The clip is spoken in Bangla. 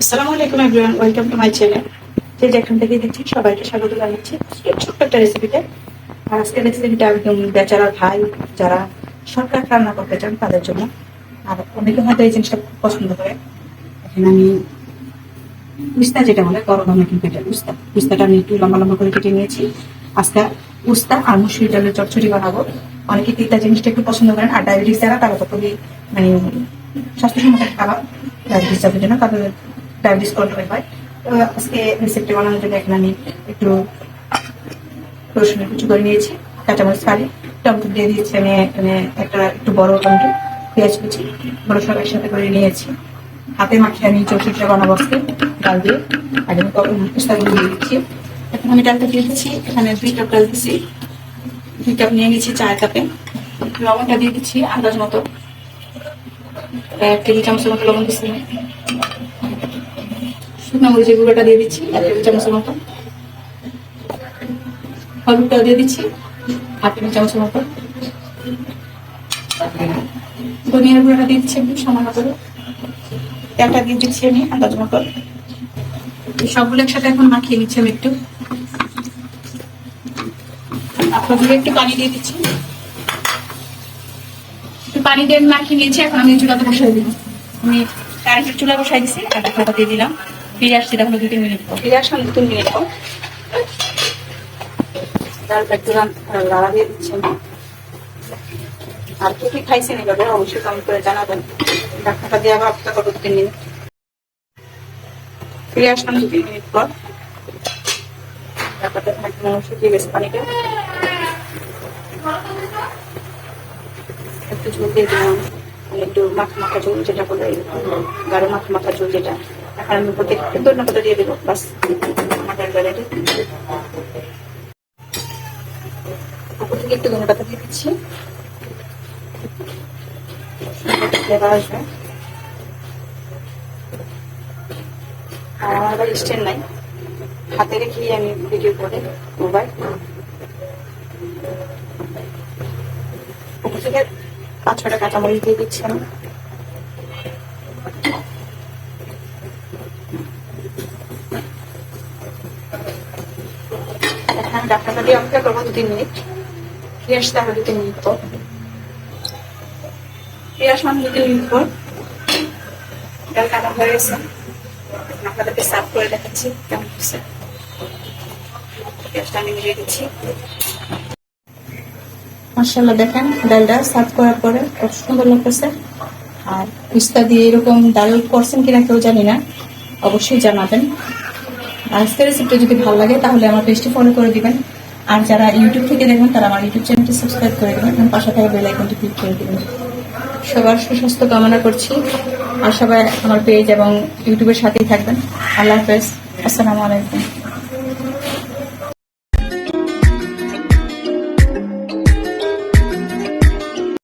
আসসালামু আলাইকুম everyone welcome to my channel যে যেখান থেকে দেখছি সবাইকে স্বাগত জানাচ্ছি। ছোট্ট একটা রেসিপিতে আজকের রেসিপিটা একদম বেচারা ভাই, যারা সরকার রান্না করতে চান তাদের জন্য। আর অনেকে হয়তো এই জিনিসটা খুব পছন্দ করে। এখানে আমি উস্তা যেটা বলে, গরম আমি কিন্তু এটা উস্তা। উস্তাটা আমি একটু লম্বা লম্বা করে কেটে নিয়েছি। আজকে উস্তা আর মুসুরি ডালের চচ্চড়ি বানাবো। অনেকে তিতা জিনিসটা একটু পছন্দ করেন? আর ডায়াবেটিস যারা, তারা তো খুবই মানে স্বাস্থ্যসম্মত খাবার ডায়াবেটিস যাদের জন্য তাদের ডায়াবেটিস কন্ট্রোল হয় আজকে রেসিপিটা বানানোর জন্য এখানে আমি একটু রসুনের কুচি করে নিয়েছি, কাঁচামরিচ কালি টমেটো দিয়ে দিয়েছি আমি এখানে একটা একটু বড় টমেটো, পেঁয়াজ কুচি, বড় সব একসাথে করে নিয়েছি। হাতে মাখিয়ে আমি চৌচিটা বানাবো আজকে, ডাল দিয়ে। আগে আমি পিস্তাগুলো দিয়ে দিচ্ছি। এখন আমি ডালটা দিয়ে দিচ্ছি, এখানে দুই কাপ ডাল দিচ্ছি দুই কাপ নিয়ে নিচ্ছি চার কাপে। লবণটা দিয়ে দিচ্ছি আন্দাজ মতো। এক টেবিল চামচের মতো লবণ দিচ্ছি শুকনো মরিচের গুঁড়োটা দিয়ে দিচ্ছি, এক টেবিল চামচের মতো। হলুদটাও দিয়ে দিচ্ছি, হাফ টেবিল চামচের মতো। ধনিয়ার গুঁড়োটা দিয়ে দিচ্ছি একটু সামান্য করে। তেলটা দিয়ে দিচ্ছি আমি আন্দাজ মতো। সবগুলো একসাথে এখন মাখিয়ে নিচ্ছি আমি একটু। আপনাদের একটু পানি দিয়ে দিচ্ছি। একটু পানি দিয়ে মাখিয়ে নিয়েছি, এখন আমি চুলাতে বসাই দিই আমি কারেন্টের চুলা বসাই দিচ্ছি আর ঢাকনাটা দিয়ে দিলাম। ফিরে আসছি তখন দু তিন মিনিট পর। ফিরে আসলাম দু তিন মিনিট পর। একটু লাড়া দিয়ে দিচ্ছি আর কে কি খাইছেন এভাবে? অবশ্যই কমেন্ট করে জানাবেন। ঢাকনাটা দিয়ে আবার অপেক্ষা করব দু ফিরে আসলাম দু মিনিট পর। ঢাকাটা একদম শুকিয়ে গেছে পানিটা। একটু ঝোল দিয়ে দিলাম। একটু মাখা মাখা ঝোল যেটা বলে গাঢ় মাখা মাখা ঝোল যেটা। এখন আমি উপর থেকে দিয়ে দেবো, বাস। বেড়াতে উপর থেকে একটু ধনে দিয়ে দিচ্ছি। ফ্লেভার আসবে। আর আমার আবার স্ট্যান্ড নাই। হাতে রেখেই আমি ভিডিও করে মোবাইল। উপর থেকে ছটা কাঁচামরিচ দিয়ে দিচ্ছি আমি। এখন ডাক্তারটা দিয়ে অপেক্ষা করব কাটা হয়ে গেছে। করে দেখাচ্ছি কেমন দিচ্ছি। মার্শাল্লাহ দেখেন ডালটা সার্ভ করার পরে কত সুন্দর লাগতেছে। আর পিস্তা দিয়ে এরকম ডাল করছেন কিনা কেউ জানি না, অবশ্যই জানাবেন। আজকের রেসিপিটা যদি ভালো লাগে, তাহলে আমার পেজটি ফলো করে দিবেন। আর যারা ইউটিউব থেকে দেখবেন তারা আমার ইউটিউব চ্যানেলটি সাবস্ক্রাইব করে দেবেন এবং পাশে থাকা বেল আইকনটি ক্লিক করে দিবেন। সবার সুস্বাস্থ্য কামনা করছি। আর সবাই আমার পেজ এবং ইউটিউবের সাথেই থাকবেন। আল্লাহ হাফেজ। আসসালামু আলাইকুম।